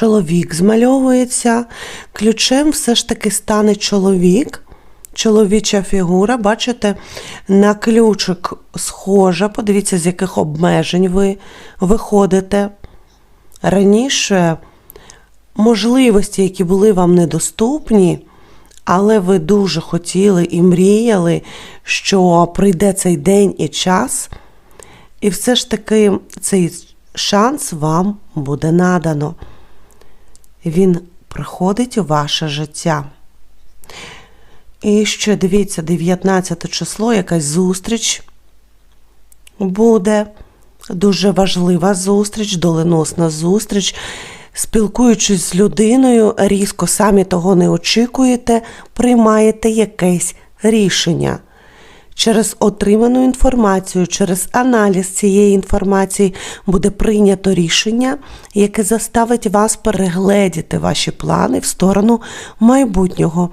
чоловік змальовується. Ключем все ж таки стане чоловік. Чоловіча фігура, бачите, на ключик схожа. Подивіться, з яких обмежень ви виходите. Раніше можливості, які були вам недоступні, але ви дуже хотіли і мріяли, що прийде цей день і час, і все ж таки цей шанс вам буде надано. Він приходить у ваше життя. І ще дивіться, 19 число, якась зустріч буде. Дуже важлива зустріч, доленосна зустріч. Спілкуючись з людиною, різко самі того не очікуєте, приймаєте якесь рішення. Через отриману інформацію, через аналіз цієї інформації буде прийнято рішення, яке заставить вас перегледіти ваші плани в сторону майбутнього.